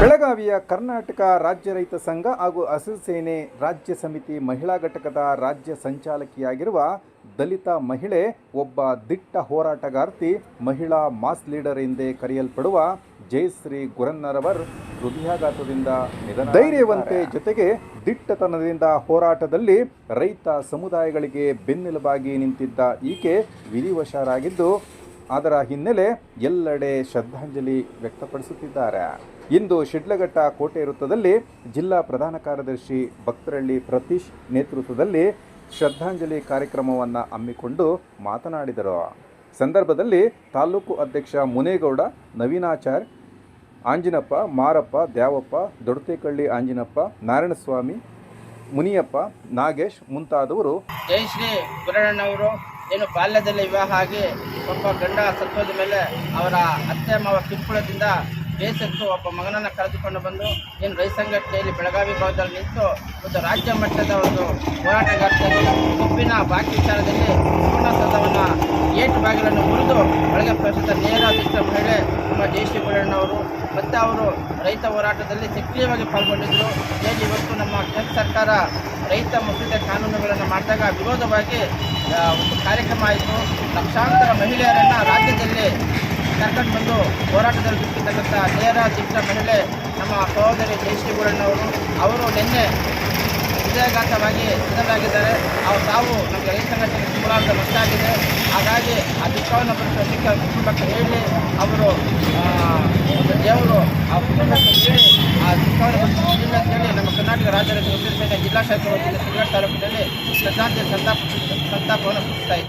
ಬೆಳಗಾವಿಯ ಕರ್ನಾಟಕ ರಾಜ್ಯ ರೈತ ಸಂಘ ಹಾಗೂ ಹಸಿರು ಸೇನೆ ರಾಜ್ಯ ಸಮಿತಿ ಮಹಿಳಾ ಘಟಕದ ರಾಜ್ಯ ಸಂಚಾಲಕಿಯಾಗಿರುವ ದಲಿತ ಮಹಿಳೆ ಒಬ್ಬ ದಿಟ್ಟ ಹೋರಾಟಗಾರ್ತಿ, ಮಹಿಳಾ ಮಾಸ್ ಲೀಡರ್ ಎಂದೇ ಕರೆಯಲ್ಪಡುವ ಜಯಶ್ರೀ ಗುರನ್ನರವರ್ ಹೃದಯಾಘಾತದಿಂದ ನಿಧನ ಧೈರ್ಯವಂತೆ ಜೊತೆಗೆ ದಿಟ್ಟತನದಿಂದ ಹೋರಾಟದಲ್ಲಿ ರೈತ ಸಮುದಾಯಗಳಿಗೆ ಬೆನ್ನೆಲುಬಾಗಿ ನಿಂತಿದ್ದ ಈಕೆ ವಿಧಿವಶರಾಗಿದ್ದು ಅದರ ಹಿನ್ನೆಲೆ ಎಲ್ಲೆಡೆ ಶ್ರದ್ಧಾಂಜಲಿ ವ್ಯಕ್ತಪಡಿಸುತ್ತಿದ್ದಾರೆ. ಇಂದು ಶಿಡ್ಲಘಟ್ಟ ಕೋಟೆ ವೃತ್ತದಲ್ಲಿ ಜಿಲ್ಲಾ ಪ್ರಧಾನ ಕಾರ್ಯದರ್ಶಿ ಭಕ್ತರಳ್ಳಿ ಪ್ರತೀಶ್ ನೇತೃತ್ವದಲ್ಲಿ ಶ್ರದ್ಧಾಂಜಲಿ ಕಾರ್ಯಕ್ರಮವನ್ನು ಹಮ್ಮಿಕೊಂಡು ಮಾತನಾಡಿದರು. ಸಂದರ್ಭದಲ್ಲಿ ತಾಲೂಕು ಅಧ್ಯಕ್ಷ ಮುನೇಗೌಡ, ನವೀನಾಚಾರ್, ಆಂಜಿನಪ್ಪ, ಮಾರಪ್ಪ, ದ್ಯಾವಪ್ಪ ದೊಡತೇಕಳ್ಳಿ ಆಂಜಿನಪ್ಪ, ನಾರಾಯಣಸ್ವಾಮಿ, ಮುನಿಯಪ್ಪ, ನಾಗೇಶ್ ಮುಂತಾದವರು ಜಯಶ್ರೀ ಗುರಣ್ಣನವರು ಏನು ಬಾಲ್ಯದಲ್ಲಿ ವಿವಾಹ ಆಗಿ ಒಬ್ಬ ಗಂಡ ಸತ್ವದ ಮೇಲೆ ಅವರ ಅತ್ತೆ ಮಾವ ಕಿರುಕುಳದಿಂದ ಬೇಸತ್ತು ಒಬ್ಬ ಮಗನನ್ನು ಕರೆದುಕೊಂಡು ಬಂದು ಏನು ರೈತ ಸಂಘಟನೆಯಲ್ಲಿ ಬೆಳಗಾವಿ ಭಾಗದಲ್ಲಿ ನಿಂತು ಒಂದು ರಾಜ್ಯ ಮಟ್ಟದ ಒಂದು ಹೋರಾಟಗಾರದಲ್ಲಿ ಕಬ್ಬಿನ ಬಾಕಿ ವಿಚಾರದಲ್ಲಿ ಪೂರ್ಣಸದವನ್ನು ಏಟು ಬಾಗಿಲನ್ನು ಮುರಿದು ಒಳಗೆ ಪ್ರಸ್ತುತ ನೇರ ಅಧ್ಯಕ್ಷ ಮಹಿಳೆ ನಮ್ಮ ಜಯಶ್ರೀ ಗುರಣ್ಣವರು ಮತ್ತು ಅವರು ರೈತ ಹೋರಾಟದಲ್ಲಿ ಸಕ್ರಿಯವಾಗಿ ಪಾಲ್ಗೊಂಡಿದ್ದರು. ಏನು ಇವತ್ತು ನಮ್ಮ ಕೇಂದ್ರ ಸರ್ಕಾರ ರೈತ ಮುಸ್ಲಿದ ಕಾನೂನುಗಳನ್ನು ಮಾಡಿದಾಗ ವಿರೋಧವಾಗಿ ಒಂದು ಕಾರ್ಯಕ್ರಮ ಆಯಿತು. ಲಕ್ಷಾಂತರ ಮಹಿಳೆಯರನ್ನು ರಾಜ್ಯದಲ್ಲಿ ಕರ್ಕೊಂಡು ಬಂದು ಹೋರಾಟದಲ್ಲಿ ಬಿಟ್ಟಿರ್ತಕ್ಕಂಥ ನೇರ ಚಿತ್ರ ಮಹಿಳೆ ನಮ್ಮ ಸಹೋದರಿ ಜಯಶ್ರೀ ಗುರಣ್ಣವರು ಅವರು ನಿನ್ನೆ ಹೃದಯಘಾತವಾಗಿ ನಿಧನರಾಗಿದ್ದಾರೆ. ಅವರು ತಾವು ನಮ್ಮ ರೈತ ಸಂಘಟನೆ ನಷ್ಟ ಆಗಿದೆ. ಹಾಗಾಗಿ ಆ ದುಃಖವನ್ನು ಭರಿಸಲಿಕ್ಕೆ ಕುಟುಂಬಕ್ಕೆ ಹೇಳಿ, ಅವರು ದೇವರು ಆ ಕುಟುಂಬಕ್ಕೆ ನೀಡಿ ಆ ದುಃಖವನ್ನು ಭರಿಸಲಿಲ್ಲ ಅಂತ ಹೇಳಿ ಉಸಿರು ಜಿಲ್ಲಾ ಶಾಸಕ ಸಿಗರೇಟ್ ತಾಲೂಕಿನಲ್ಲಿ ಸಂತಾಪ ಸಂತಾಪವನ್ನು ಸೂಚಿಸ್ತಾ